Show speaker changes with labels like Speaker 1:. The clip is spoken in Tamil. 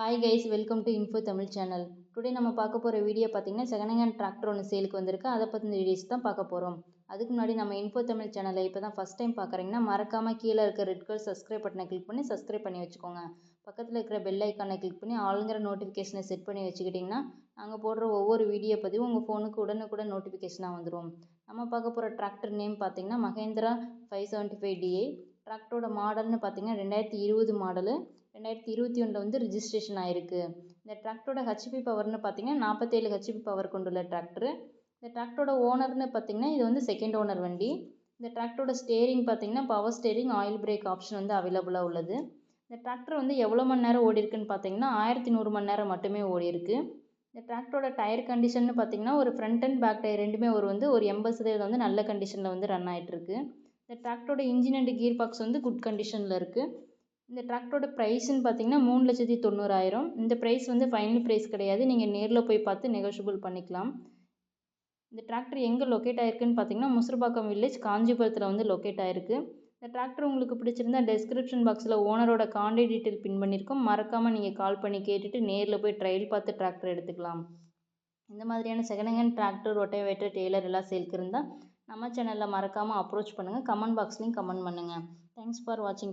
Speaker 1: Hi guys welcome to info Tamil channel today நம்ம பார்க்க போகிற வீடியோ பார்த்தீங்கன்னா செகண்ட் ஹேண்ட் டிராக்டர் ஒன்று சேலுக்கு வந்திருக்கு. அதை பற்றின வீடியோஸ் தான் பார்க்க போகிறோம் அதுக்கு முன்னாடி நம்ம இன்ஃபோ தமிழ் சேனலை இப்போ தான் ஃபஸ்ட் டைம் பார்க்குறீங்கன்னா மறக்காமல் கீழே இருக்க ரெட் கலர் சப்ஸ்கிரைப் பட்டனை கிளிக் பண்ணி சப்ஸ்கிரைப் பண்ணி வச்சுக்கோங்க. பக்கத்தில் இருக்கிற பெல் ஐக்கானை கிளிக் பண்ணி ஆளுங்கிற நோட்டிஃபிகேஷனை செட் பண்ணி வச்சுக்கிட்டிங்கன்னா நாங்கள் போடுற ஒவ்வொரு வீடியோ பதிவும் உங்கள் ஃபோனுக்கு உடனுக்குடன் நோட்டிஃபிகேஷனாக வந்துடும் நம்ம பார்க்க போகிற டிராக்டர் நேம் பார்த்தீங்கன்னா Mahindra five seventy five D டிராக்டரோட மாடல்னு பார்த்தீங்கன்னா ரெண்டாயிரத்தி இருபது மாடலு ரெண்டாயிரத்தி இருபத்தி ஒன்றில் வந்து ரிஜிஸ்ட்ரேஷன் ஆயிருக்கு. இந்த டிராக்டரோட ஹெச்பி பவர்னு பார்த்தீங்கன்னா நாற்பத்தேழு ஹெச்பி பவர் கொண்டுள்ள டிராக்டர் இந்த டிராக்டரோட ஓனர்னு பார்த்தீங்கன்னா இது வந்து செகண்ட் ஓனர் வண்டி. இந்த டிராக்டரோட ஸ்டேரிங் பார்த்தீங்கன்னா power steering oil brake option வந்து அவைலபிளாக உள்ளது. இந்த டிராக்டர் வந்து எவ்வளோ மணி நேரம் ஓடி இருக்குன்னு பார்த்தீங்கன்னா ஆயிரத்தி நூறு மணி நேரம் மட்டுமே ஓடிருக்கு இந்த டிராக்டரோட டயர் கண்டிஷன்னு பார்த்தீங்கன்னா ஒரு ஃப்ரண்ட் அண்ட் பேக் டயர் ரெண்டுமே ஒரு வந்து ஒரு எண்பது சதவீதம் வந்து நல்ல கண்டிஷனில் வந்து ரன் ஆகிட்டுருக்கு இந்த டிராக்டரோட இன்ஜின் அண்ட் கியர் பாக்ஸ் வந்து குட் கண்டிஷனில் இருக்குது இந்த டிராக்டரோட ப்ரைஸ்ன்னு பார்த்தீங்கன்னா மூணு லட்சத்தி தொண்ணூறாயிரம். இந்த ப்ரைஸ் வந்து ஃபைனல் ப்ரைஸ் கிடையாது. நீங்கள் நேரில் போய் பார்த்து நெகோஷியபிள் பண்ணிக்கலாம். இந்த டிராக்டர் எங்கே லொக்கேட் ஆயிருக்குன்னு பார்த்தீங்கன்னா முசுர்பாக்கம் வில்லேஜ் காஞ்சிபுரத்தில் வந்து லொக்கேட் ஆயிருக்கு. இந்த டிராக்டர் உங்களுக்கு பிடிச்சிருந்தா டெஸ்கிரிப்ஷன் பாக்ஸில் ஓனரோட காண்டாக்ட் டீட்டெயில் பின் பண்ணியிருக்கோம் மறக்காமல் நீங்கள் கால் பண்ணி கேட்டுட்டு நேரில் போய் ட்ரையல் பார்த்து டிராக்டர் எடுத்துக்கலாம். இந்த மாதிரியான second hand tractor rotavator trailer எல்லாம் சேல்க்கு இருந்தால் நம்ம சேனலில் மறக்காமல் அப்ரோச் பண்ணுங்கள் கமெண்ட் பாக்ஸ்லேயும் கமெண்ட் பண்ணுங்கள் தேங்க்ஸ் ஃபார் வாட்சிங்